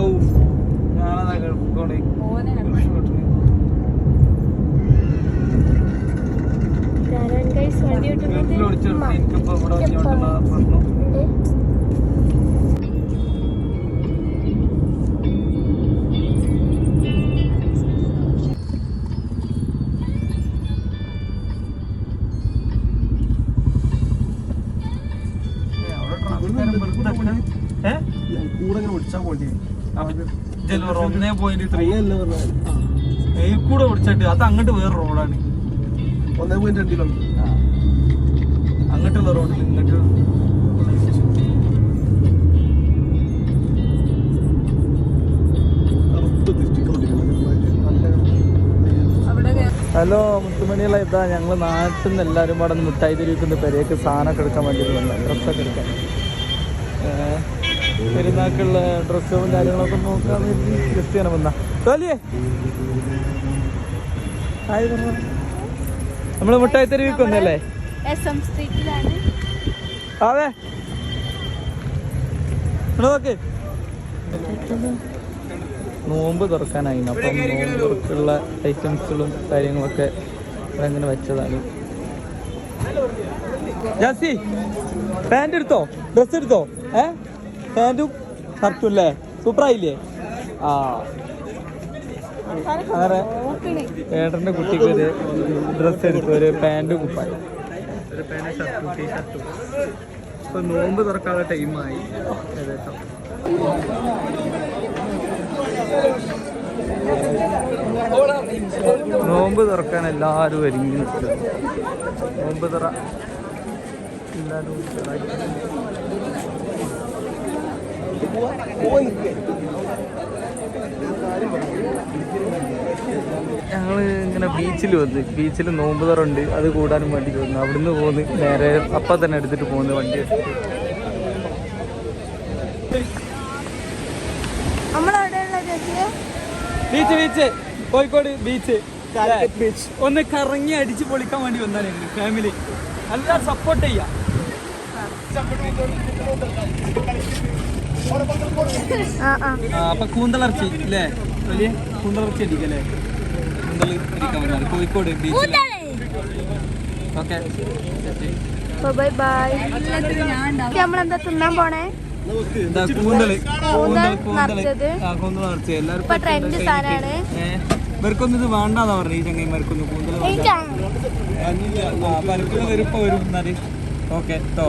ഔ ഞാനതാ കേൾക്കോണേ എനിക്കിപ്പോ ഇവിടെ പ്രശ്നം. കൂടെ ഇങ്ങനെ വിളിച്ചാൽ പോണ്ടി ഒന്നേ പോയിന്റ് ത്രീ അല്ല കൂടെ ഓടിച്ചിട്ട് അത് അങ്ങോട്ട് വേറെ റോഡാണ്. ഒന്നേ പോയിന്റ് രണ്ട് കിലോമീറ്റർ അങ്ങോട്ടുള്ള റോഡിൽ ഇങ്ങോട്ട് ഹലോ മുത്തുമണിയുള്ള ഇതാ ഞങ്ങൾ നാട്ടിൽ നിന്ന് എല്ലാവരും പാടെ മിഠായി തിരിക്കുന്ന പെരേക്ക് സാധനമൊക്കെ എടുക്കാൻ വേണ്ടിയിട്ടുണ്ട് വന്ന ഡ്രസ്സൊക്കെ എടുക്കാൻ. ഏഹ്, പെരുന്നാക്കുള്ള ഡ്രസ്സും കാര്യങ്ങളൊക്കെ നോക്കാന്ന് ജസ്റ്റ് ചെയ്യാൻ വന്ന തോലിയേ ഹായ്. നമ്മൾ മുട്ടായി തെരുവിക്ക് വന്നല്ലേ അതെ നോക്ക്. നോമ്പ് തുറക്കാനായി. അപ്പം നോമ്പ് തുറക്കുള്ള ഐറ്റംസുകളും കാര്യങ്ങളൊക്കെ അങ്ങനെ വെച്ചതാണ്. ജാസി പാന്റ് എടുത്തോ? ഡ്രസ് എടുത്തോ? ഏ? പാന്റും ഷർട്ടും അല്ലേ? സൂപ്പറായില്ലേ? ആ. അങ്ങനെ ഏട്ടന്റെ കുട്ടിക്ക് ഒരു ഡ്രസ്സ് എടുത്തു ഒരു പാന്റും കുപ്പായി. ഒരു നോമ്പ് തുറക്കാനുള്ള ടൈമായി നോമ്പ് തുറക്കാൻ എല്ലാവരും ഒരുങ്ങി നോമ്പ് തുറ എല്ലാവരും ഞങ്ങൾ ഇങ്ങനെ ബീച്ചിൽ വന്ന് ബീച്ചിൽ നോമ്പ് തറുണ്ട് ഉണ്ട് അത് കൂടാനും വേണ്ടി വന്നു. അവിടുന്ന് പോന്ന് നേരെ അപ്പം തന്നെ എടുത്തിട്ട് പോകുന്നു വണ്ടി beach beach Kozhikode beach beach ഒന്ന് കറങ്ങി അടിച്ച് പൊളിക്കാൻ വേണ്ടി വന്നാൽ ഫാമിലി നല്ല സപ്പോർട്ട് ചെയ്യാം. അപ്പൊ കൂന്തളർച്ചി അല്ലേ വലിയ കൂന്തളർച്ചി അല്ലേ? കൂന്തൽ അടിക്കാൻ വന്നാണ് കോഴിക്കോട് ഓക്കെ. Bye bye. നമ്മളെന്താ തിന്നാൻ പോണേ? കൂന്തൽ കൂന്തൽ കൂന്തൽ നിറച്ച്. എല്ലാവരും ഇവർക്കൊന്നും ഇത് വേണ്ടെന്നാ പറഞ്ഞു ഈ ചങ്ങൈമാർക്കൊന്നും കൂന്തൽ പലർക്കും വരുമ്പോ വരും എന്നാൽ. ഓക്കെ കേട്ടോ